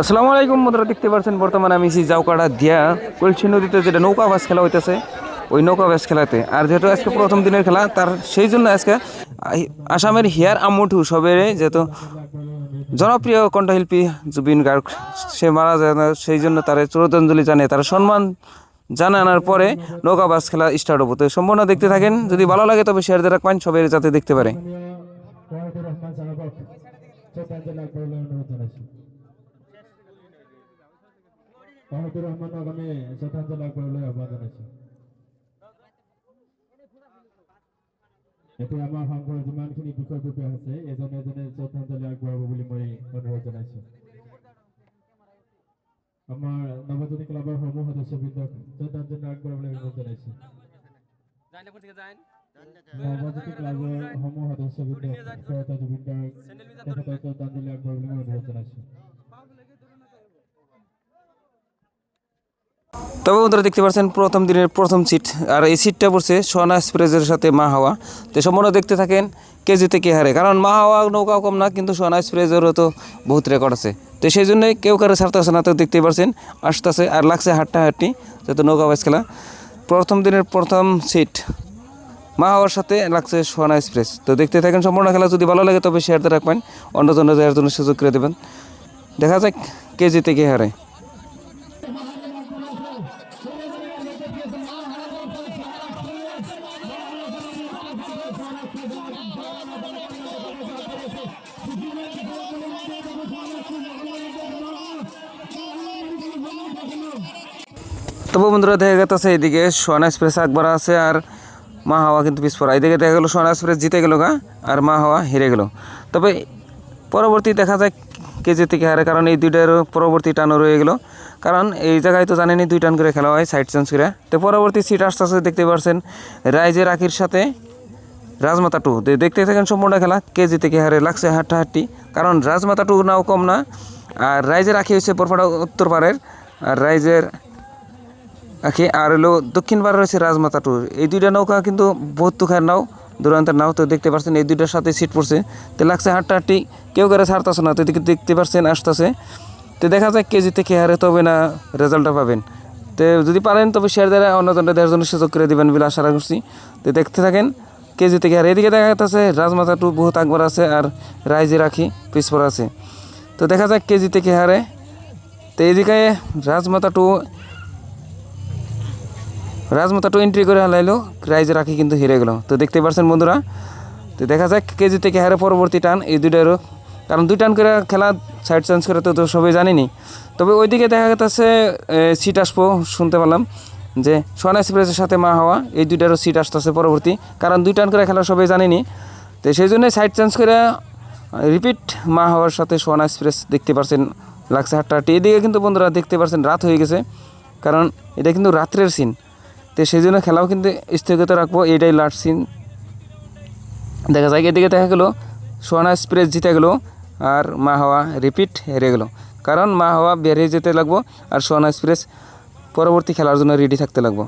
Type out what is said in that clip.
আসসালামু আলাইকুম বন্ধুরা দেখতে পাচ্ছেন বর্তমানে আমি সেই জাউকাড়া দিয়া কলসি নদীতে যেটা নৌকা বাস খেলা হইতেছে ওই নৌকা বাস খেলাতে আর যেহেতু আজকে প্রথম দিনের খেলা তার সেই জন্য আজকে আসামের হিয়ার আমুঠু সবের যেহেতু জনপ্রিয় কণ্ঠশিল্পী জুবিন গার্গ সে মারা যায় সেই জন্য তার শ্রদ্ধাঞ্জলি জানিয়ে তার সম্মান জানানোর পরে নৌকা বাস খেলা স্টার্ট হব তো সম্পূর্ণ দেখতে থাকেন যদি ভালো লাগে তবে শেয়ার দিয়ে রাখবেন সবাই যাতে দেখতে পারে ওয়াহিদুর রহমান আগামী শ্রদ্ধাঞ্জলি লাভ আহ্বান জানাচ্ছি এতিয়া আমাৰ সংঘৰ যিমানখিনি বিষয়ববীয়া আছে, এজনে এজনে শ্ৰদ্ধাঞ্জলি আগবঢ়াব বুলি মই অনুৰোধ জনাইছোঁ। আমাৰ ক্লাবৰ সমূহ সদস্যবৃন্দক শ্ৰদ্ধাঞ্জলি আগবঢ়াবলৈ অনুৰোধ জনাইছোঁ। নৱজ্যোতি ক্লাবৰ সমূহ সদস্যবৃন্দক শ্ৰদ্ধাঞ্জলি আগবঢ়াবলৈ অনুৰোধ জনাইছোঁ। তবে বন্ধুরা দেখতে পাচ্ছেন, প্রথম দিনের প্রথম সিট আর এই সিটটা পড়ছে সোনা এক্সপ্রেসের সাথে মা হাওয়া। তো সম্পূর্ণ দেখতে থাকেন, কেজিতে কে হারে। কারণ মা হাওয়া নৌকাও কম না, কিন্তু সোনা এক্সপ্রেসেরও তো বহুত রেকর্ড আছে। তো সেই জন্যই কেউ কারও ছাড়তেছে না, তো দেখতে পাচ্ছেন, আসতেছে আর লাগছে হাট্টা হাট্টি যেহেতু নৌকা বাস খেলা। প্রথম দিনের প্রথম সিট মা হাওয়ার সাথে লাগছে সোনা এক্সপ্রেস। তো দেখতে থাকেন, সম্পূর্ণ খেলা যদি ভালো লাগে তবে শেয়ার দিয়ে রাখবেন। অন্যজন দেওয়ার জন্য সুযোগ করে দেবেন। দেখা যাক, কেজিতে কে হারে। তবু বন্ধুরা দেখা গেছে এদিকে সোনা এক্সপ্রেস একবার আছে আর মা হাওয়া কিন্তু পিছপড়া এদিকে দেখা গেলো সোনা এক্সপ্রেস জিতে গেল গা, আর মা হাওয়া হেরে গেল। তবে পরবর্তী দেখা যায় কে জিতে কে হারে, কারণ এই দুইটার পরবর্তী টানও রয়ে গেল। কারণ এই জায়গায় তো জানেনি দুই টান করে খেলা হয় সাইড চেঞ্জ করে। তো পরবর্তী সিট আস্তে আস্তে দেখতে পাচ্ছেন রাইজে রাখির সাথে রাজমাতা টু। দেখতে থাকেন সম্পূর্ণ খেলা, কে জিতে কে হারে লাগছে হাট্টাহাট্টি। কারণ রাজমাতা টু নাও কম না, আর রাইজের রাখি হচ্ছে পরপাড়া উত্তর পাড়ের। আর রাইজের আখি আর হলো দক্ষিণ পাড়ে রয়েছে রাজমাতা ট্যুর এই দুইটা নৌকা কিন্তু বহুত তুখার নাও, দূরান্তের নাও। তো দেখতে পাচ্ছেন এই দুইটার সাথে সিট পড়ছে। তো লাগছে হাট্টাহাট্টি, কেউ করে ছাড়তেছে না। তো দেখতে পাচ্ছেন আসতেছে। তো দেখা যায় কেজি থেকে হারে তবে না, রেজাল্টটা পাবেন। তো যদি পারেন, তবে শেয়ার দ্বারা অন্যজনটা দেওয়ার জন্য সুযোগ করে দেবেন বলে আশা করছি তো দেখতে থাকেন, কেজি থেকে আর এদিকে দেখা যাচ্ছে, রাজমাতা টু বহুত আকবর আছে আর রাইজে রাখি পিছপর আছে। তো দেখা যাক কেজি থেকে হারে। তো এদিকে Rajmata two Rajmata two entry করে হালাইলো, রাইজে রাখি কিন্তু হেরে গেল। তো দেখতে পাচ্ছেন বন্ধুরা, তো দেখা যাক কেজি থেকে হারে পরবর্তী টান। এই দুইটারও কারণ দুই টান করে খেলা সাইড চেঞ্জ করে তো তো সবাই জানিনি। তবে ওইদিকে দেখা গেছে সিট আসব শুনতে পেলাম যে সোনা এক্সপ্রেসের সাথে মা হওয়া, এই দুইটারও সিট আসতেছে পরবর্তী। কারণ দুই টান করে খেলা সবাই জানিনি। তো সেই জন্য সাইড চেঞ্জ করে রিপিট মা হওয়ার সাথে সোনা এক্সপ্রেস দেখতে পাচ্ছেন লাগছে হাট্টাহাটি এদিকে কিন্তু বন্ধুরা দেখতে পারছেন, রাত হয়ে গেছে। কারণ এটা কিন্তু রাত্রের সিন তো সেই জন্য খেলাও কিন্তু স্থগিত রাখব, এটাই লাস্ট সিন দেখা যায় এদিকে দেখা গেলো সোনা এক্সপ্রেস জিতে গেলো। আর মা হাওয়া রিপিট হেরে গেলো। কারণ মা হাওয়া বেরিয়ে যেতে লাগবো আর সোনা এক্সপ্রেস পরবর্তী খেলার জন্য রেডি থাকতে লাগবো।